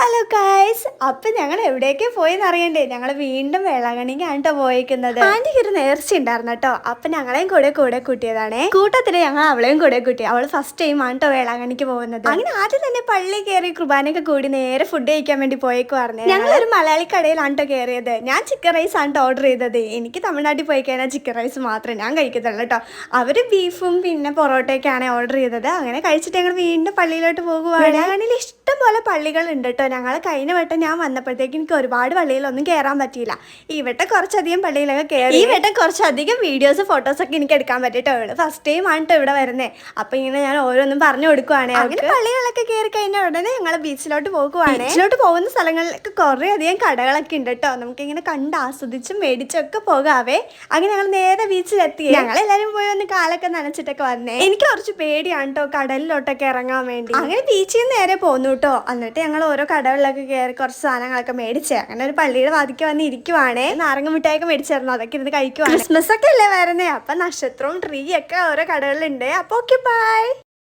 Hello guys അപ്പൊ ഞങ്ങൾ എവിടേക്ക് പോയെന്ന് അറിയണ്ടേ? ഞങ്ങൾ വീണ്ടും വേളാങ്കണ്ണിക്കാണ് കേട്ടോ പോയേക്കുന്നത്. ആന്റിക്ക് ഒരു നേർച്ച ഉണ്ടായിരുന്നു കേട്ടോ. അപ്പൊ ഞങ്ങളെയും കൂടെ കൂടെ കൂട്ടിയതാണേ. കൂട്ടത്തിൽ ഞങ്ങൾ അവളെയും കൂടെ കൂട്ടി. അവൾ ഫസ്റ്റ് ടൈം ആണ് കേട്ടോ വേളാങ്കണ്ണിക്ക് പോകുന്നത്. അങ്ങനെ ആദ്യം തന്നെ പള്ളി കയറി കുർബാനയൊക്കെ കൂടി നേരെ ഫുഡ് കഴിക്കാൻ വേണ്ടി പോയേക്കുവായിരുന്നു. ഞങ്ങൾ ഒരു മലയാളി കടയിലാണ് കേട്ടോ കയറിയത് ഞാൻ ചിക്കൻ റൈസ് ആണ് ഓർഡർ ചെയ്തത്. എനിക്ക് തമിഴ്നാട്ടിൽ പോയി കഴിഞ്ഞാൽ ചിക്കൻ റൈസ് മാത്രമേ ഞാൻ കഴിക്കത്തുള്ളൂ കേട്ടോ. അവർ ബീഫും പിന്നെ പൊറോട്ടയൊക്കെയാണ് ഓർഡർ ചെയ്തത്. അങ്ങനെ കഴിച്ചിട്ട് ഞങ്ങൾ വീണ്ടും പള്ളിയിലോട്ട് പോകുവാണ്. അങ്ങനെ ഇഷ്ടം പോലെ പള്ളികളുണ്ട് കേട്ടോ ഞങ്ങൾ കഴിഞ്ഞ വട്ടം ഞാൻ വന്നപ്പോഴത്തേക്ക് എനിക്ക് ഒരുപാട് പള്ളിയിലൊന്നും കയറാൻ പറ്റിയില്ല. ഈ വട്ടം കുറച്ചധികം പള്ളിയിലൊക്കെ കയറി ഈ വട്ടം കുറച്ചധികം വീഡിയോസ് ഫോട്ടോസ് ഒക്കെ എനിക്ക് എടുക്കാൻ പറ്റിട്ടോ ഫസ്റ്റ് ടൈം ആണ് ട്ടോ ഇവിടെ വരുന്നത് അപ്പൊ ഇങ്ങനെ ഞാൻ ഓരോന്നും പറഞ്ഞു കൊടുക്കുവാണ്. അങ്ങനെ പള്ളികളൊക്കെ കയറി കഴിഞ്ഞ ഉടനെ ഞങ്ങൾ ബീച്ചിലോട്ട് പോകുവാണ്. ബീച്ചിലോട്ട് പോകുന്ന സ്ഥലങ്ങളിലൊക്കെ കുറേ അധികം കടകളൊക്കെ ഉണ്ട് കേട്ടോ നമുക്ക് ഇങ്ങനെ കണ്ട് ആസ്വദിച്ചും മേടിച്ചൊക്കെ പോകാവേ. അങ്ങനെ ഞങ്ങൾ നേരെ ബീച്ചിലെത്തി ഞങ്ങൾ എല്ലാവരും പോയി ഒന്ന് കാലൊക്കെ നനച്ചിട്ടൊക്കെ വന്നേ. എനിക്ക് കുറച്ച് പേടിയാണ് കേട്ടോ കടലിലോട്ടൊക്കെ ഇറങ്ങാൻ വേണ്ടി. അങ്ങനെ ബീച്ചിൽ നിന്ന് നേരെ പോന്നു കേട്ടോ. എന്നിട്ട് ഞങ്ങൾ ഓരോ കടകളിലൊക്കെ കയറി കുറച്ച് സാധനങ്ങളൊക്കെ മേടിച്ച് അങ്ങനെ ഒരു പള്ളിയുടെ വാതിക്ക് വന്ന് ഇരിക്കുവാണേ. നാരങ്ങ മിഠായിയൊക്കെ മേടിച്ചായിരുന്നു. അതൊക്കെ ഇരുന്ന് കഴിക്കുവാണ്. ക്രിസ്മസ് ഒക്കെ അല്ലേ വരുന്നേ? അപ്പൊ നക്ഷത്രവും ട്രീ ഒക്കെ ഓരോ കടകളിലുണ്ട്. അപ്പൊ ഓക്കെ ബൈ